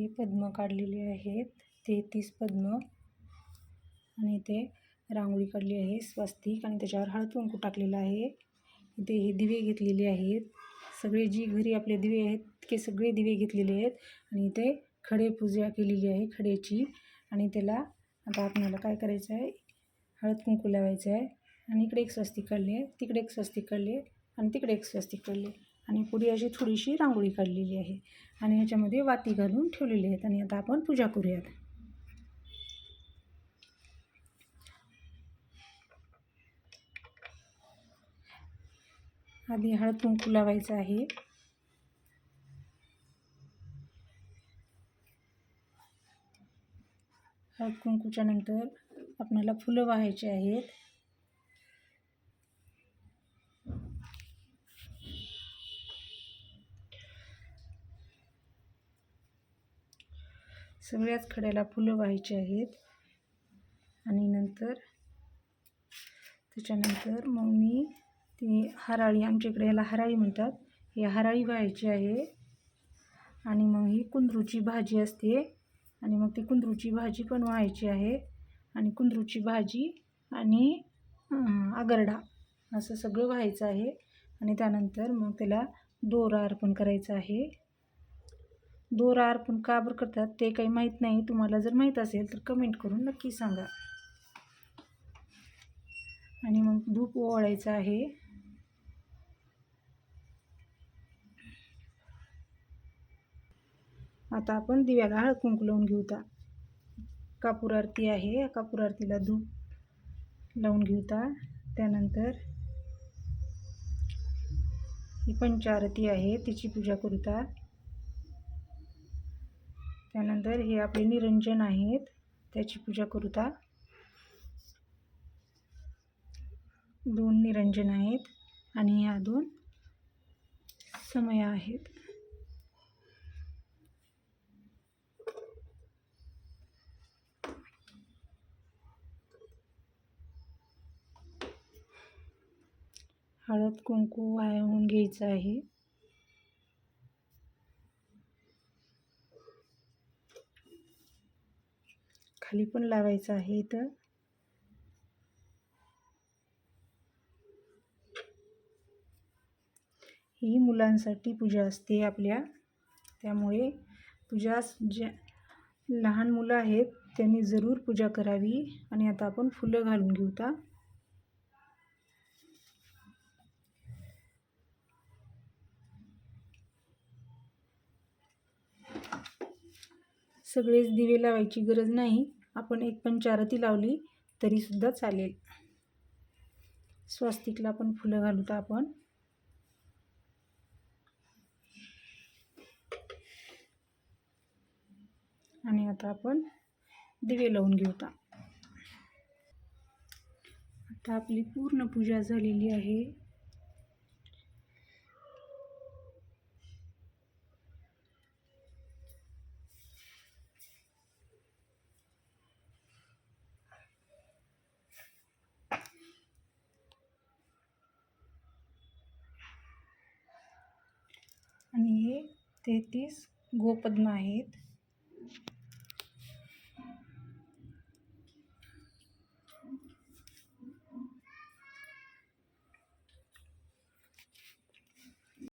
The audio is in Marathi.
हे पद्म काढलेले आहेत. तेहतीस पद्म. आणि इथे रांगोळी काढली आहे स्वस्तिक आणि त्याच्यावर हळद कुंकू टाकलेलं आहे. इथे हे दिवे घेतलेले आहेत. सगळे जी घरी आपले दिवे आहेत ते सगळे दिवे घेतलेले आहेत. आणि इथे खडे पूजा केलेली आहे खड्याची आणि त्याला आता आपल्याला काय करायचं आहे? हळद कुंकू लावायचं आहे. आणि इकडे एक स्वस्तिक काढली आहे तिकडे एक स्वस्तिक काढली आहे आणि तिकडे एक स्वस्तिक काढली आणि पुढे अशी थोडीशी रांगोळी काढलेली आहे. आणि ह्याच्यामध्ये वाती घालून ठेवलेली आहेत आणि आता आपण पूजा करूयात. आधी हळद कुंकू लावायचं आहे. हळद कुंकूच्या नंतर आपल्याला फुलं वाहायची आहेत. सगळ्याच खड्याला फुलं व्हायची आहेत. आणि नंतर त्याच्यानंतर मग मी ती हराळी आमच्या इकडे याला हराळी म्हणतात. हे हराळी व्हायची आहे. आणि मग ही कुंदरूची भाजी असते. आणि मग ती कुंदरूची भाजी पण व्हायची आहे. आणि कुंदरूची भाजी आणि आगरडा असं सगळं व्हायचं आहे. आणि त्यानंतर मग त्याला दोरा अर्पण करायचा आहे. दोरा अर्पण का बरं करतात ते काही माहीत नाही. तुम्हाला जर माहीत असेल तर कमेंट करून नक्की सांगा. आणि मग धूप ओवाळायचं आहे. आता आपण दिव्याला हळद कुंकू लावून घेऊता. कापूर आरती आहे. कापूर आरतीला धूप लावून घेऊता. त्यानंतर ही पंचारती आहे. तिची पूजा करूता. त्यानंतर हे आपले निरंजन आहेत. त्याची पूजा करूता. दोन निरंजन आहेत आणि ह्या दोन समय आहेत. हळद कुंकू वाया होऊन घ्यायचं आहे. खाली पण लावायचं आहे इथं. ही मुलांसाठी पूजा असते आपल्या. त्यामुळे पूजा ज्या लहान मुलं आहेत त्यांनी जरूर पूजा करावी आणि आता आपण फुलं घालून घेऊ ता सगळेच दिवे लावायची गरज नाही. आपण एक पंचारती लावली तरीसुद्धा चालेल. स्वस्तिकला पण फुलं घालू तर आपण. आणि आता आपण दिवे लावून घेऊ आता आपली पूर्ण पूजा झालेली आहे. आणि हे तेहतीस गोपद्म आहेत.